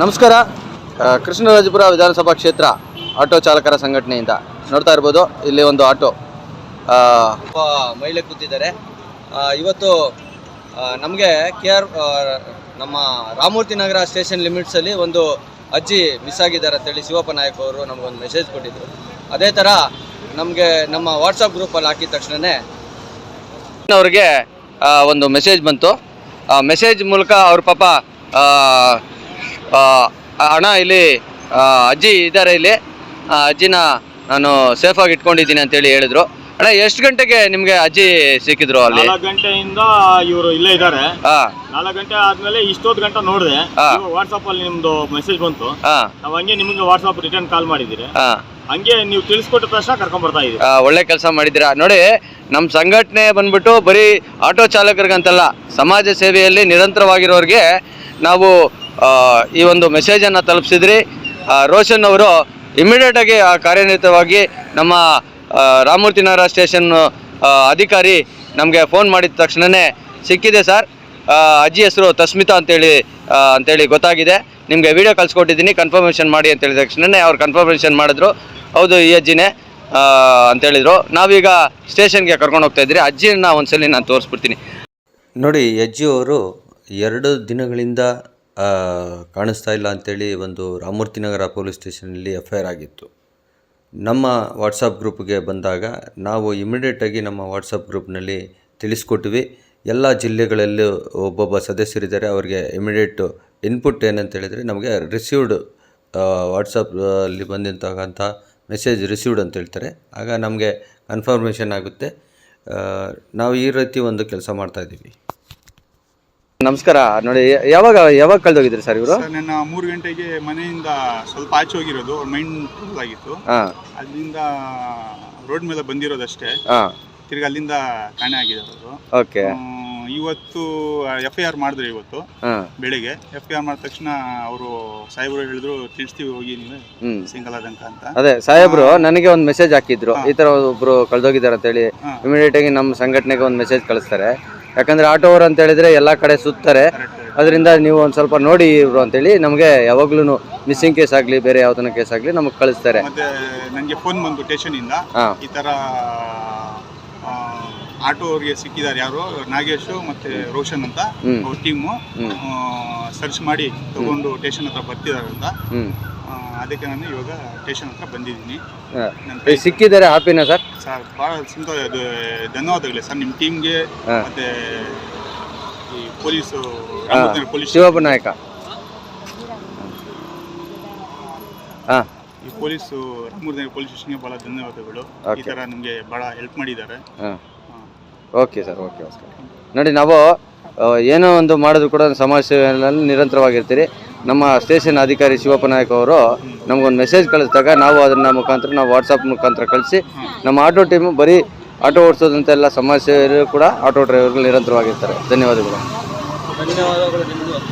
ನಮಸ್ಕಾರ. ಕೃಷ್ಣರಾಜಪುರ ವಿಧಾನಸಭಾ ಕ್ಷೇತ್ರ ಆಟೋ ಚಾಲಕರ ಸಂಘಟನೆಯಿಂದ ನೋಡ್ತಾ ಇರ್ಬೋದು, ಇಲ್ಲಿ ಒಂದು ಆಟೋ. ಮಹಿಳೆ ಕೂತಿದ್ದಾರೆ. ಇವತ್ತು ನಮಗೆ ಕೆ ಆರ್ ನಮ್ಮ ರಾಮಮೂರ್ತಿ ನಗರ ಸ್ಟೇಷನ್ ಲಿಮಿಟ್ಸಲ್ಲಿ ಒಂದು ಅಜ್ಜಿ ಮಿಸ್ ಆಗಿದ್ದಾರೆ ಅಂತೇಳಿ ಶಿವಪ್ಪ ನಾಯಕ್ ಅವರು ನಮಗೊಂದು ಮೆಸೇಜ್ ಕೊಟ್ಟಿದ್ದರು ಅದೇ ಥರ ನಮಗೆ ನಮ್ಮ ವಾಟ್ಸಪ್ ಗ್ರೂಪಲ್ಲಿ ಹಾಕಿದ ತಕ್ಷಣವೇ ಅವ್ರಿಗೆ ಒಂದು ಮೆಸೇಜ್ ಬಂತು. ಮೆಸೇಜ್ ಮೂಲಕ ಅವ್ರ ಪಾಪ ಅಣ್ಣ ಇಲ್ಲಿ ಅಜ್ಜಿ ಇದ್ದಾರೆ ಇಲ್ಲಿ. ಅಜ್ಜಿನ ನಾನು ಸೇಫಾಗಿ ಇಟ್ಕೊಂಡಿದ್ದೀನಿ ಅಂತೇಳಿ ಹೇಳಿದ್ರು. ಅಣ್ಣ ಎಷ್ಟು ಗಂಟೆಗೆ ನಿಮಗೆ ಅಜ್ಜಿ ಸಿಕ್ಕಿದ್ರು ಅಲ್ಲಿ? ನಾಲ್ಕು ಗಂಟೆಯಿಂದ ಇವರು ಇಲ್ಲೇ ಇದ್ದಾರೆ. ಹಾಂ. ನಾಲ್ಕು ಗಂಟೆ ಆದ್ಮೇಲೆ ಇಷ್ಟೊತ್ತು ಗಂಟೆ ನೋಡಿದೆ. ವಾಟ್ಸ್ಆಪ್ ಅಲ್ಲಿ ನಿಮ್ದು ಮೆಸೇಜ್ ಬಂತು. ಹಾಂ. ನಾವು ಹಂಗೆ ನಿಮ್ಗೆ ವಾಟ್ಸ್ಆಪ್ ರಿಟರ್ನ್ ಕಾಲ್ ಮಾಡಿದ್ದೀರಿ. ಹಾಂ. ಹಂಗೆ ನೀವು ತಿಳಿಸ್ಕೊಟ್ಟ ತಕ್ಷಣ ಕರ್ಕೊಂಡ್ ಬರ್ತಾ ಇದೀವಿ ಒಳ್ಳೆ ಕೆಲಸ ಮಾಡಿದೀರಾ ನೋಡಿ ನಮ್ಮ ಸಂಘಟನೆ ಬಂದ್ಬಿಟ್ಟು ಬರೀ ಆಟೋ ಚಾಲಕರಿಗಂತಲ್ಲ ಸಮಾಜ ಸೇವೆಯಲ್ಲಿ ನಿರಂತರವಾಗಿರೋರಿಗೆ ನಾವು ಈ ಒಂದು ಮೆಸೇಜನ್ನು ತಲುಪಿಸಿದ್ರಿ. ರೋಷನ್ ಅವರು ಇಮಿಡಿಯೇಟಾಗಿ ಕಾರ್ಯನಿರತವಾಗಿ ನಮ್ಮ ರಾಮಮೂರ್ತಿನಗರ ರಾಮಮೂರ್ತಿ ನಗರ ಸ್ಟೇಷನ್ ಅಧಿಕಾರಿ ನಮಗೆ ಫೋನ್ ಮಾಡಿದ ತಕ್ಷಣವೇ ಸಿಕ್ಕಿದೆ ಸರ್ ಅಜ್ಜಿ ಹೆಸರು ತಸ್ಮಿತಾ ಅಂತೇಳಿ ಅಂತೇಳಿ ಗೊತ್ತಾಗಿದೆ. ನಿಮಗೆ ವಿಡಿಯೋ ಕಳಿಸ್ಕೊಟ್ಟಿದ್ದೀನಿ ಕನ್ಫರ್ಮೇಷನ್ ಮಾಡಿ ಅಂತ ಹೇಳಿದ ತಕ್ಷಣವೇ ಅವ್ರು ಕನ್ಫರ್ಮೇಷನ್ ಮಾಡಿದ್ರು. ಹೌದು, ಈ ಅಜ್ಜಿನೇ ಅಂತೇಳಿದರು ನಾವೀಗ ಸ್ಟೇಷನ್ಗೆ ಕರ್ಕೊಂಡು ಹೋಗ್ತಾ ಇದ್ದೀರಿ. ಅಜ್ಜಿನ ಒಂದ್ಸಲಿ ನಾನು ತೋರಿಸ್ಬಿಡ್ತೀನಿ. ನೋಡಿ ಅಜ್ಜಿಯವರು ಎರಡು ದಿನಗಳಿಂದ ಕಾಣಿಸ್ತಾ ಇಲ್ಲ ಅಂತೇಳಿ ಒಂದು ರಾಮಮೂರ್ತಿ ನಗರ ಪೊಲೀಸ್ ಸ್ಟೇಷನಲ್ಲಿ ಎಫ್ ಐ ಆಗಿತ್ತು. ನಮ್ಮ ವಾಟ್ಸಪ್ ಗ್ರೂಪ್ಗೆ ಬಂದಾಗ ನಾವು ಇಮಿಡಿಯೇಟಾಗಿ ನಮ್ಮ ವಾಟ್ಸಪ್ ಗ್ರೂಪ್ನಲ್ಲಿ ತಿಳಿಸ್ಕೊಟ್ವಿ ಎಲ್ಲ ಜಿಲ್ಲೆಗಳಲ್ಲೂ ಒಬ್ಬೊಬ್ಬ ಸದಸ್ಯರಿದ್ದಾರೆ. ಅವರಿಗೆ ಇಮಿಡಿಯೇಟ್ ಇನ್ಪುಟ್ ಏನಂತ ಹೇಳಿದರೆ ನಮಗೆ ರಿಸೀವ್ಡ್ ವಾಟ್ಸಪ್ ಅಲ್ಲಿ ಬಂದಿರ್ತಕ್ಕಂಥ ಮೆಸೇಜ್ ರಿಸೀವ್ಡ್ ಅಂತ ಹೇಳ್ತಾರೆ. ಆಗ ನಮಗೆ ಕನ್ಫರ್ಮೇಷನ್ ಆಗುತ್ತೆ. ನಾವು ಈ ರೀತಿ ಒಂದು ಕೆಲಸ ಮಾಡ್ತಾ ಇದ್ದೀವಿ. ನಮಸ್ಕಾರ ನೋಡಿ ಯಾವಾಗ ಯಾವಾಗ ಕಳೆದೋಗಿದ್ರಿ ಸರ್ ಇವರು? ಸರ್ ನನ್ನ ಮೂರು ಗಂಟೆಗೆ ಮನೆಯಿಂದ ಸ್ವಲ್ಪ ಆಚೆ ಹೋಗಿರೋದು ಅವ್ರ ಮೈಂಡ್ ಫುಲ್ ಆಗಿತ್ತು. ಹಾ. ಅಲ್ಲಿಂದ ರೋಡ್ ಮೇಲೆ ಬಂದಿರೋದಷ್ಟೇ. ಹಾ. ತಿರ್ಗಿ ಅಲ್ಲಿಂದ ಕಾಣೆ ಆಗಿದೆ ಅವರು ಓಕೆ. ಇವತ್ತು ಎಫ್ ಐ ಆರ್ ಮಾಡಿದ್ರು ಇವತ್ತು ಹಾ. ಬೆಳಿಗ್ಗೆ. ಎಫ್ ಐ ಆರ್ ಮಾಡಿದ ತಕ್ಷಣ ಅವರು ಸಾಹೇಬ್ರು ಹೇಳಿದ್ರು ತಿಳಿಸ್ತೀವಿ ಹೋಗಿ ನೀವು ಸಿಂಗಲ್ ಆದಂತ ಅಂತ. ಅದೇ ಸಾಹೇಬ್ರು ನನಗೆ ಒಂದು ಮೆಸೇಜ್ ಹಾಕಿದ್ರು. ಈ ತರ ಒಬ್ರು ಕಳ್ದೋಗಿದ್ದಾರೆ ಅಂತ ಹೇಳಿ ಇಮಿಡಿಯೇಟ್ ಆಗಿ ನಮ್ಮ ಸಂಘಟನೆಗೆ ಒಂದು ಮೆಸೇಜ್ ಕಳಿಸ್ತಾರೆ. ಯಾಕಂದ್ರೆ ಆಟೋ ಅವರು ಅಂತ ಹೇಳಿದ್ರೆ ಎಲ್ಲಾ ಕಡೆ ಸುತ್ತಾರೆ. ಅದರಿಂದ ನೀವು ಒಂದು ಸ್ವಲ್ಪ ನೋಡಿ ಇವ್ರು ಅಂತೇಳಿ ನಮಗೆ ಯಾವಾಗ್ಲೂ ಮಿಸ್ಸಿಂಗ್ ಕೇಸ್ ಆಗಲಿ ಬೇರೆ ಯಾವ್ದನ್ನ ಕೇಸ್ ಆಗಲಿ ನಮಗೆ ಕಳಿಸ್ತಾರೆ. ಮತ್ತೆ ನನಗೆ ಫೋನ್ ಬಂದು ಸ್ಟೇಷನಿಂದ ಹಾ. ಈ ಥರ ಆಟೋ ಅವ್ರಿಗೆ ಸಿಕ್ಕಿದ್ದಾರೆ ಯಾರು ನಾಗೇಶ್ ಮತ್ತೆ ರೋಷನ್ ಅಂತ. ಅವ್ರ ಟೀಮು ಸರ್ಚ್ ಮಾಡಿ ತಗೊಂಡು ಸ್ಟೇಷನ್ ಹತ್ರ ಬರ್ತಿದ್ದಾರೆ ಅಂತ. ಅದಕ್ಕೆ ನಾನು ಇವಾಗ ಸ್ಟೇಷನ್ ಹತ್ರ ಬಂದಿದ್ದೀನಿ. ನನ್ನ ಸಿಕ್ಕಿದ್ದಾರೆ ಹ್ಯಾಪಿನ ಸರ್? ಸರ್ ಭಾಳ ಸಂತೋಷ ಅದು ಧನ್ಯವಾದಗಳು ಸರ್ ನಿಮ್ಮ ಟೀಮ್ಗೆ. ಮತ್ತೆ ಈ ಪೊಲೀಸು ಪೊಲೀಸ್ ಶಿವಪ್ಪ ನಾಯಕ. ಹಾ. ಈ ಪೊಲೀಸು ರಾಮನಗರ ಪೊಲೀಸ್ ಸ್ಟೇಷನ್ಗೆ ಭಾಳ ಧನ್ಯವಾದಗಳು. ಈ. ಥರ ನಿಮಗೆ ಭಾಳ ಹೆಲ್ಪ್ ಮಾಡಿದ್ದಾರೆ. ಹಾಂ. ಹಾ. Okay sir okay okay. ನೋಡಿ ನಾವು ಏನೋ ಒಂದು ಮಾಡಿದ್ರು ಕೂಡ ಸಮಾಜ ಸೇವೆಯಲ್ಲಿ ನಿರಂತರವಾಗಿರ್ತೀರಿ. ನಮ್ಮ ಸ್ಟೇಷನ್ ಅಧಿಕಾರಿ ಶಿವಪ್ಪ ನಾಯಕ್ ಅವರು ನಮಗೊಂದು ಮೆಸೇಜ್ ಕಳಿಸಿದಾಗ ನಾವು ಅದನ್ನ ಮುಖಾಂತರ ನಾವು ವಾಟ್ಸಪ್ ಮುಖಾಂತರ ಕಳಿಸಿ, ನಮ್ಮ ಆಟೋ ಟೀಮು ಬರೀ ಆಟೋ ಓಡಿಸೋದಂತೆಲ್ಲ ಎಲ್ಲ ಸಮಸ್ಯೆ ಕೂಡ ಆಟೋ ಡ್ರೈವರ್ಗಳು ನಿರಂತರವಾಗಿರ್ತಾರೆ. ಧನ್ಯವಾದಗಳು. ಧನ್ಯವಾದಗಳು